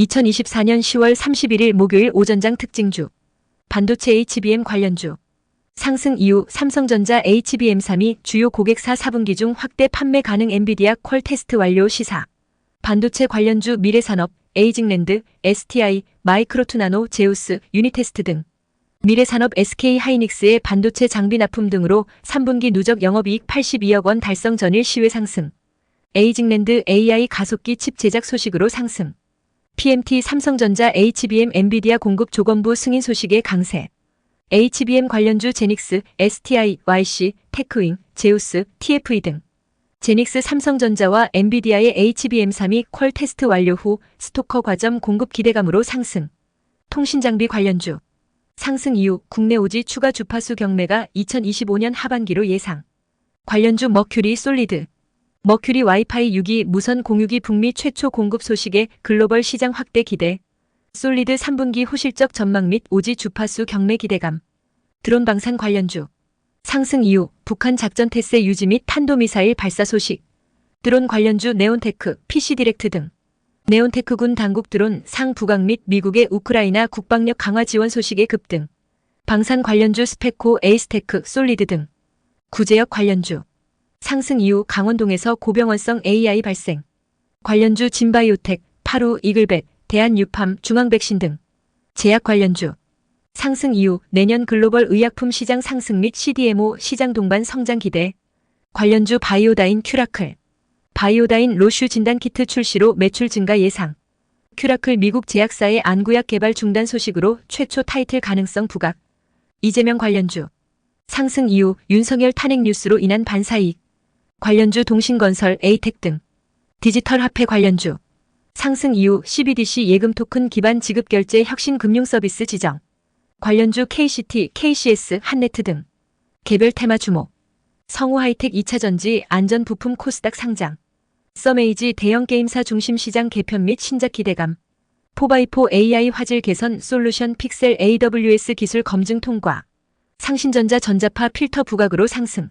2024년 10월 31일 목요일 오전장 특징주. 반도체 HBM 관련주. 상승 이후 삼성전자 HBM3이 주요 고객사 4분기 중 확대 판매 가능 엔비디아 퀄 테스트 완료 시사. 반도체 관련주 미래산업, 에이징랜드, STI, 마이크로투나노, 제우스, 유니테스트 등. 미래산업 SK 하이닉스의 반도체 장비 납품 등으로 3분기 누적 영업이익 82억 원 달성 전일 시외 상승. 에이징랜드 AI 가속기 칩 제작 소식으로 상승. PMT 삼성전자 HBM 엔비디아 공급 조건부 승인 소식에 강세. HBM 관련주 제닉스, STI, YC, 테크윙, 제우스, TFE 등. 제닉스 삼성전자와 엔비디아의 HBM3이 퀄 테스트 완료 후 스토커 과점 공급 기대감으로 상승. 통신장비 관련주. 상승 이후 국내 오지 추가 주파수 경매가 2025년 하반기로 예상. 관련주 머큐리 솔리드. 머큐리 와이파이 6기 무선 공유기 북미 최초 공급 소식에 글로벌 시장 확대 기대. 솔리드 3분기 후실적 전망 및 오지 주파수 경매 기대감. 드론 방산 관련주. 상승 이후 북한 작전 태세 유지 및 탄도미사일 발사 소식. 드론 관련주 네온테크, PC디렉트 등. 네온테크군 당국 드론 상 부각 및 미국의 우크라이나 국방력 강화 지원 소식에 급등. 방산 관련주 스페코, 에이스테크, 솔리드 등. 구제역 관련주. 상승 이후 강원동에서 고병원성 AI 발생. 관련주 진바이오텍, 파루, 이글벳, 대한유팜, 중앙백신 등. 제약 관련주. 상승 이후 내년 글로벌 의약품 시장 상승 및 CDMO 시장 동반 성장 기대. 관련주 바이오다인 큐라클. 바이오다인 로슈 진단키트 출시로 매출 증가 예상. 큐라클 미국 제약사의 안구약 개발 중단 소식으로 최초 타이틀 가능성 부각. 이재명 관련주. 상승 이후 윤석열 탄핵 뉴스로 인한 반사이익. 관련주 동신건설, 에이텍 등. 디지털 화폐 관련주. 상승 이후 CBDC 예금 토큰 기반 지급 결제 혁신 금융 서비스 지정. 관련주 KCT, KCS, 한네트 등. 개별 테마 주목. 성우 하이텍 2차 전지 안전 부품 코스닥 상장. 서메이지 대형 게임사 중심 시장 개편 및 신작 기대감. 포바이포 AI 화질 개선 솔루션 픽셀 AWS 기술 검증 통과. 상신전자 전자파 필터 부각으로 상승.